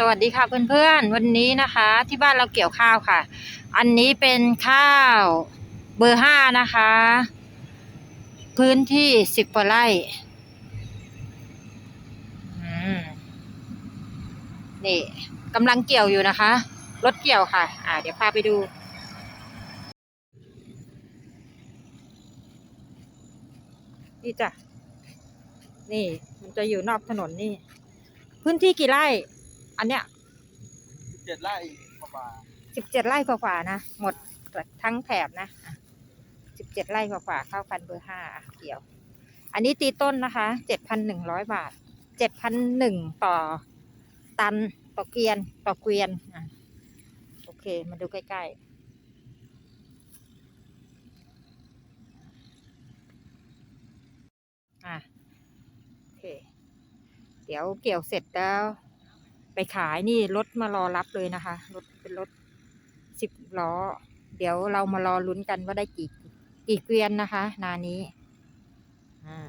สวัสดีค่ะเพื่อนๆ วันนี้นะคะ ที่บ้านเราเกี่ยวข้าวค่ะ อันนี้เป็นข้าวเบอร์ห้านะคะ พื้นที่สิบกว่าไร่นี่กำลังเกี่ยวอยู่นะคะ รถเกี่ยวค่ะ อ่า เดี๋ยวพาไปดูนี่จ้ะนี่มันจะอยู่นอกถนนนี่ พื้นที่กี่ไร่ อันเนี้ยเจ็ดไร่ประมาณสิบเจ็ดไร่กว่าๆนะ หมดทั้งแถบนะสิบเจ็ดไร่กว่าๆข้าวพันธุ์เบอร์ห้าอะเกี่ยว อันนี้ตีต้นนะคะเจ็ดพันหนึ่งร้อยบาทเจ็ดพันหนึ่งต่อตันต่อเกวียนต่อเกวียนอะโอเค มาดูใกล้ๆอะโอเค เดี๋ยวเกี่ยวเสร็จแล้ว ไปขายนี่รถมารอรับเลยนะคะรถเป็นรถสิบล้อ เดี๋ยวเรามารอลุ้นกันว่าได้กี่กี่เกวียนนะคะ นานี้อ่า